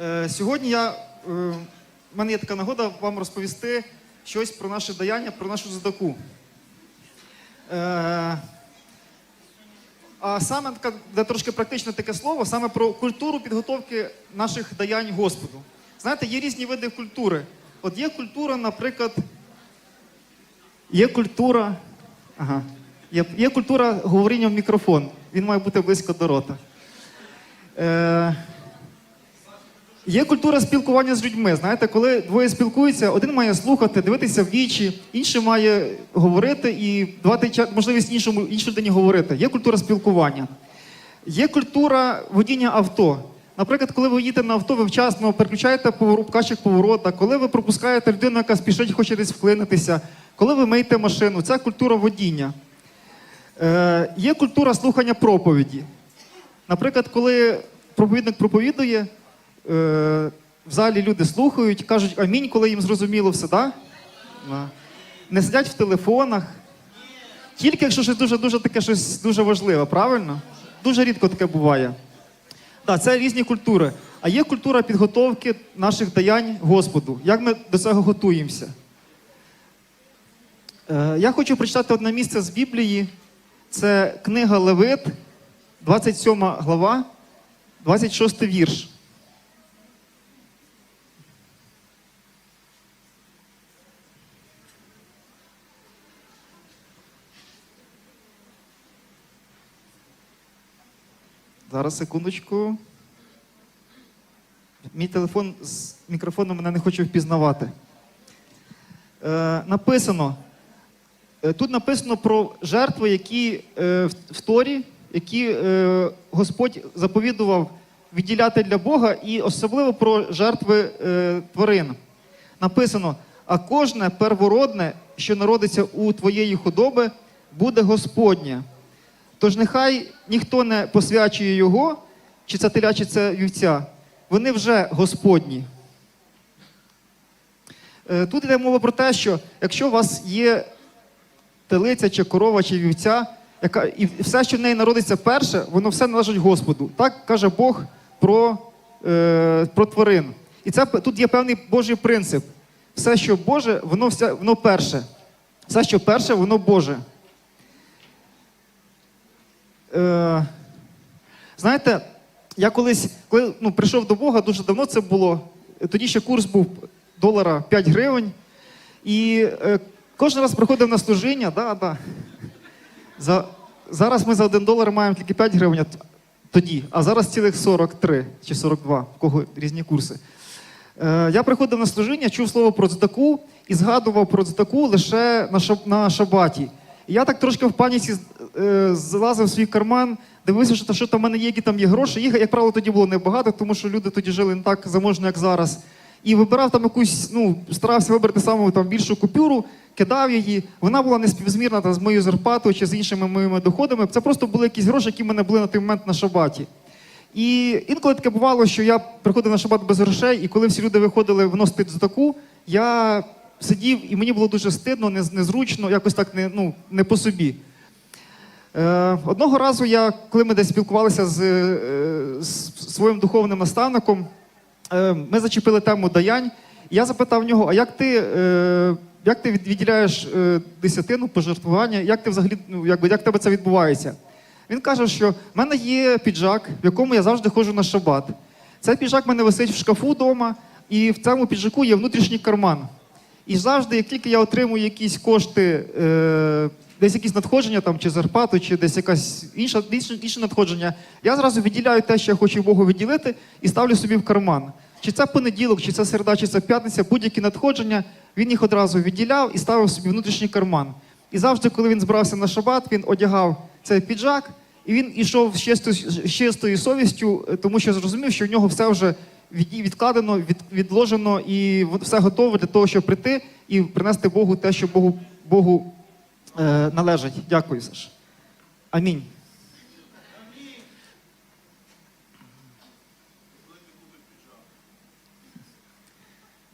Е, Сьогодні я, е, в мене є така нагода вам розповісти щось про наше даяння, про нашу задаку. Е, А саме де трошки практичне таке слово, саме про культуру підготовки наших даянь Господу. Знаєте, є різні види культури. От є культура, наприклад, є культура. Ага. Є, є культура говоріння в мікрофон. Він має бути близько до рота. Е, Є культура спілкування з людьми. Знаєте, коли двоє спілкуються, один має слухати, дивитися в вічі, інший має говорити і давати можливість іншому іншій людині говорити. Є культура спілкування. Є культура водіння авто. Наприклад, коли ви їдете на авто, ви вчасно переключаєте кащик поворота, коли ви пропускаєте людину, яка спішить, хоче десь вклинитися, коли ви миєте машину, це культура водіння. Е, є культура слухання проповіді. Наприклад, коли проповідник проповідує, в залі люди слухають, кажуть амінь, коли їм зрозуміло все, да? Не сидять в телефонах. Тільки якщо щось дуже дуже таке щось дуже важливе, правильно? Дуже рідко таке буває. Так, це різні культури. А є культура підготовки наших даянь Господу. Як ми до цього готуємося? Е, я хочу прочитати одне місце з Біблії. Це книга Левит, 27 глава, 26 вірш. Зараз секундочку. Мій телефон з мікрофоном мене не хоче впізнавати. Е, написано. Е, Тут написано про жертви, які е, в, Торі, які е, Господь заповідував відділяти для Бога, і особливо про жертви е, тварин. Написано: а кожне первородне, що народиться у твоєї худоби, буде Господнє. Тож нехай ніхто не посвячує його, чи це теля, чи це вівця. Вони вже Господні. Е, Тут йде мова про те, що якщо у вас є телиця, чи корова, чи вівця, яка, і все, що в неї народиться перше, воно все належить Господу. Так каже Бог про, е, про тварин. І це тут є певний Божий принцип. Все, що Боже, воно, все, воно перше. Все, що перше, воно Боже. Е, знаєте, я колись, коли ну, прийшов до Бога, дуже давно це було. Тоді ще курс був долара 5 гривень. І е, кожен раз приходив на служіння, да, да. За, зараз ми за 1 долар маємо тільки 5 гривень тоді, а зараз цілих 43 чи 42, в кого різні курси. Е, я приходив на служіння, чув слово про цдаку і згадував про цдаку лише на, шаб, на шабаті. І я так трошки в паніці е, залазив в свій карман, дивився, що, що там в мене є, які там є гроші. Їх, як правило, тоді було небагато, тому що люди тоді жили не так заможно, як зараз. І вибирав там якусь, ну, старався вибрати саму там більшу купюру, кидав її. Вона була не співзмірна там, з моєю зарплатою чи з іншими моїми доходами. Це просто були якісь гроші, які в мене були на той момент на шабаті. І інколи таке бувало, що я приходив на шабат без грошей, і коли всі люди виходили вносити цдаку, я сидів і мені було дуже стидно, незручно, якось так не, ну, не по собі. Е, одного разу я, коли ми десь спілкувалися з, е, з своїм духовним наставником, е, ми зачепили тему даянь. Я запитав нього: а як ти, як ти відділяєш десятину, пожертвування, як ти взагалі, ну, якби, як тебе це відбувається? Він каже, що в мене є піджак, в якому я завжди ходжу на шабат. Цей піджак в мене висить в шкафу вдома, і в цьому піджаку є внутрішній карман. І завжди, як тільки я отримую якісь кошти, десь якісь надходження, там, чи зарплату, чи десь якась інша, інше, інше надходження, я зразу відділяю те, що я хочу Богу відділити, і ставлю собі в карман. Чи це понеділок, чи це середа, чи це п'ятниця, будь-які надходження, він їх одразу відділяв і ставив собі внутрішній карман. І завжди, коли він збирався на шабат, він одягав цей піджак, і він ішов з чистою, совістю, е, тому що зрозумів, що в нього все вже від- відкладено, відложено і все готове для того, щоб прийти і принести Богу те, що Богу, Богу е, належить. Дякую, Саш. Амінь.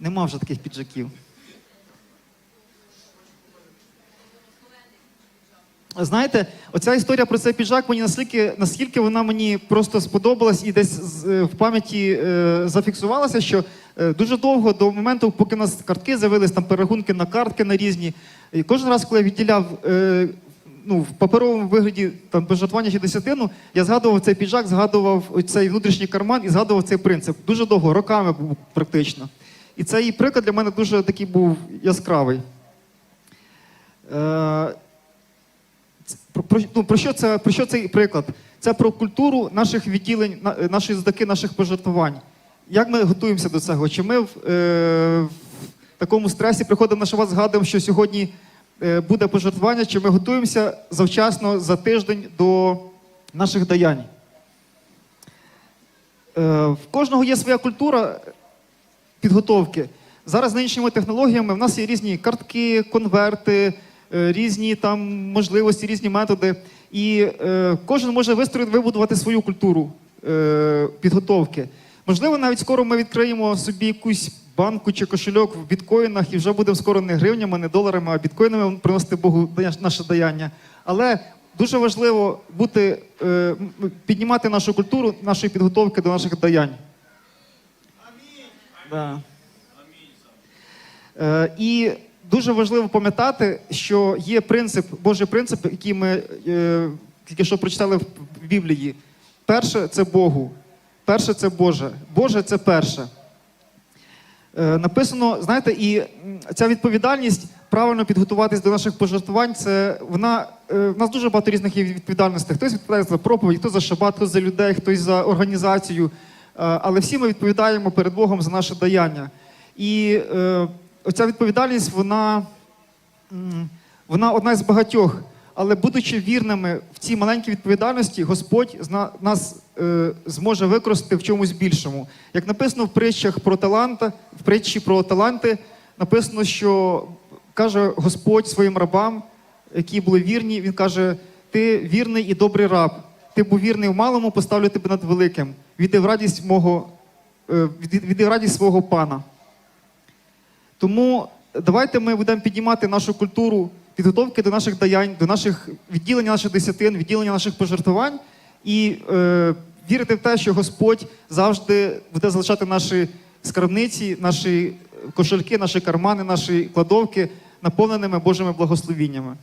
Нема вже таких піджаків. Знаєте, оця історія про цей піджак мені наскільки, наскільки вона мені просто сподобалась і десь е, в пам'яті е, зафіксувалася, що дуже довго до моменту, поки у нас картки з'явились, там перерахунки на картки на різні. І кожен раз, коли я відділяв е, ну, в паперовому вигляді там пожертвування чи десятину, я згадував цей піджак, згадував цей внутрішній карман і згадував цей принцип. Дуже довго, роками був практично. І цей приклад для мене дуже такий був яскравий. Е, Про, про, ну, про, що це, про що цей приклад? Це про культуру наших відділень, на- е, нашої здаки, наших пожертвувань. Як ми готуємося до цього? Чи ми в, е, в такому стресі приходимо на шабат, згадуємо, що сьогодні е, буде пожертвування, чи ми готуємося завчасно за тиждень до наших даянь? Е, в кожного є своя культура підготовки. Зараз нинішніми технологіями в нас є різні картки, конверти, е, різні там можливості, різні методи. І е, кожен може вистроїти, вибудувати свою культуру е, підготовки. Можливо, навіть скоро ми відкриємо собі якусь банку чи кошельок в біткоїнах і вже будемо скоро не гривнями, не доларами, а біткоїнами приносити Богу наше даяння. Але дуже важливо бути, е, піднімати нашу культуру, нашої підготовки до наших даянь. Да. Е, і дуже важливо пам'ятати, що є принцип, Божий принцип, який ми е, тільки що прочитали в Біблії. Перше це Богу. Перше це Боже. Боже це перше. Е, написано, знаєте, і ця відповідальність правильно підготуватись до наших пожертвувань. Це вона е, в нас дуже багато різних відповідальностей. Хтось відповідає за проповідь, хтось за шабат, хтось за людей, хтось за організацію. Е, але всі ми відповідаємо перед Богом за наше даяння. І оця відповідальність, вона, вона одна з багатьох. Але будучи вірними в цій маленькій відповідальності, Господь нас е, зможе використати в чомусь більшому. Як написано в притчах про таланта, в притчі про таланти, написано, що каже Господь своїм рабам, які були вірні, він каже: Ти вірний і добрий раб. Ти був вірний в малому, поставлю тебе над великим. Віди в радість мого, е, віди в радість свого пана. Тому давайте ми будемо піднімати нашу культуру підготовки до наших даянь, до наших відділення наших десятин, відділення наших пожертвувань і е, вірити в те, що Господь завжди буде залишати наші скарбниці, наші кошельки, наші кармани, наші кладовки наповненими Божими благословіннями.